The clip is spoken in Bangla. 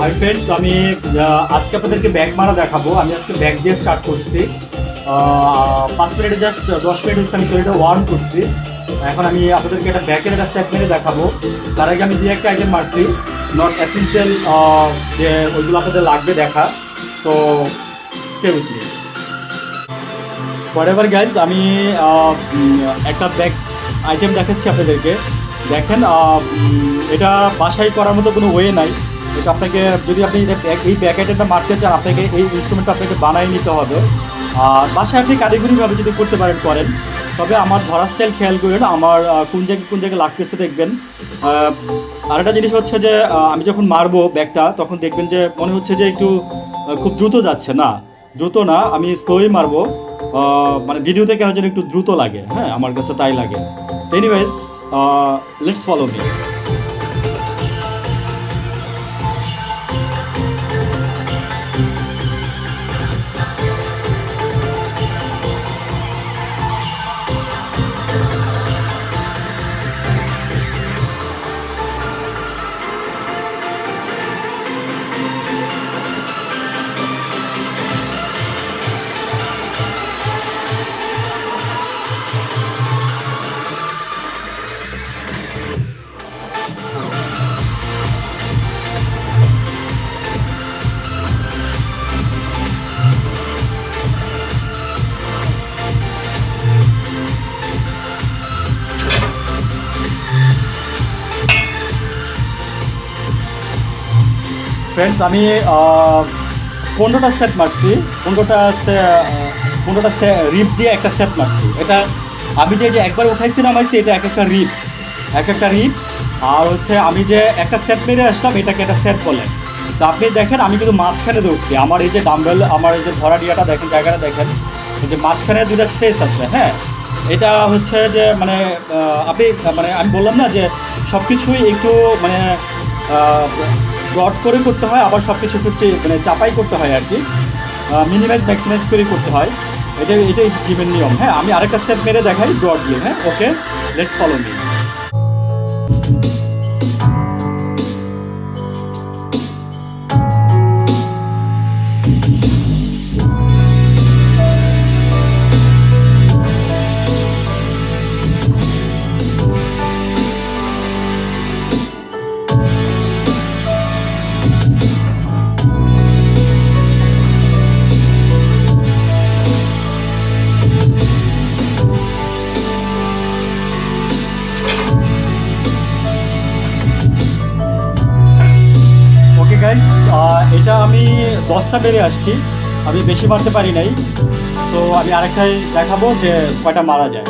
হাই ফ্রেন্ডস আমি আজকে আপনাদেরকে ব্যাগ মারা দেখাবো। আমি আজকে ব্যাগ দিয়ে স্টার্ট করছি। পাঁচ মিনিটে জাস্ট দশ মিনিট হচ্ছে আমি শরীরটা ওয়ার্ম করছি। এখন আমি আপনাদেরকে একটা ব্যাগের একটা সেট মেরে দেখাবো। তার আগে আমি দুই একটা আইটেম মারছি। নট এসেন্সিয়াল যে ওইগুলো আপনাদের লাগবে দেখা। So stay with me what guys আমি একটা ব্যাগ আইটেম দেখাচ্ছি আপনাদেরকে। দেখেন এটা বাসায় করার মতো কোনো ওয়ে নাই। এটা আপনাকে, যদি আপনি এই আইটেমটা মারতে চান, আপনাকে এই ইনস্ট্রুমেন্টটা আপনাকে বানাই নিতে হবে। আর বাসায় আপনি কারিগরিভাবে যদি করতে পারেন, করেন। তবে আমার ধরা স্টাইল খেয়াল করেন, আমার কোন জায়গায় কোন জায়গায় লাগতেছে দেখবেন। আর একটা জিনিস হচ্ছে যে আমি যখন মারবো ব্যাগটা, তখন দেখবেন যে, মনে হচ্ছে যে একটু খুব দ্রুত যাচ্ছে। না, দ্রুত না, আমি স্লোই মারবো। মানে ভিডিওতে কেন যেন একটু দ্রুত লাগে। হ্যাঁ আমার কাছে তাই লাগে। Anyways let's follow me friends আমি পনেরোটা সেট মারছি। পনেরোটা পনেরোটা রিপ দিয়ে একটা সেট মারছি। এটা আমি যে যে একবার উঠাইছি, নামাইছি, এটা এক একটা রিপ এক একটা রিপ আর হচ্ছে আমি যে একটা সেট মেরে আসলাম, এটাকে একটা সেট বলে। তো আপনি দেখেন, আমি কিন্তু মাঝখানে ধরছি। আমার এই যে ডাম্বেল আমার এই যে ধরা ডিয়াটা দেখেন, জায়গাটা দেখেন। এই যে মাঝখানে দুটা স্পেস আছে হ্যাঁ? এটা হচ্ছে যে মানে আপনি মানে আমি বললাম না যে সব কিছুই একটু মানে ব্রড করে করতে হয়, আবার সব কিছু হচ্ছে মানে চাপাই করতে হয় আর কি। মিনিমাইজ ম্যাক্সিমাইজ করে করতে হয়। এটা এটাই জিমের নিয়ম। হ্যাঁ আমি আরেকটা স্টেপ মেরে দেখাই ব্রড দিয়ে। হ্যাঁ ওকে লেটস ফলো মি এটা আমি দশটা বেড়ে আসছি। আমি বেশি মারতে পারি নাই। সো আমি আরেকটাই দেখাবো যে কয়টা মারা যায়।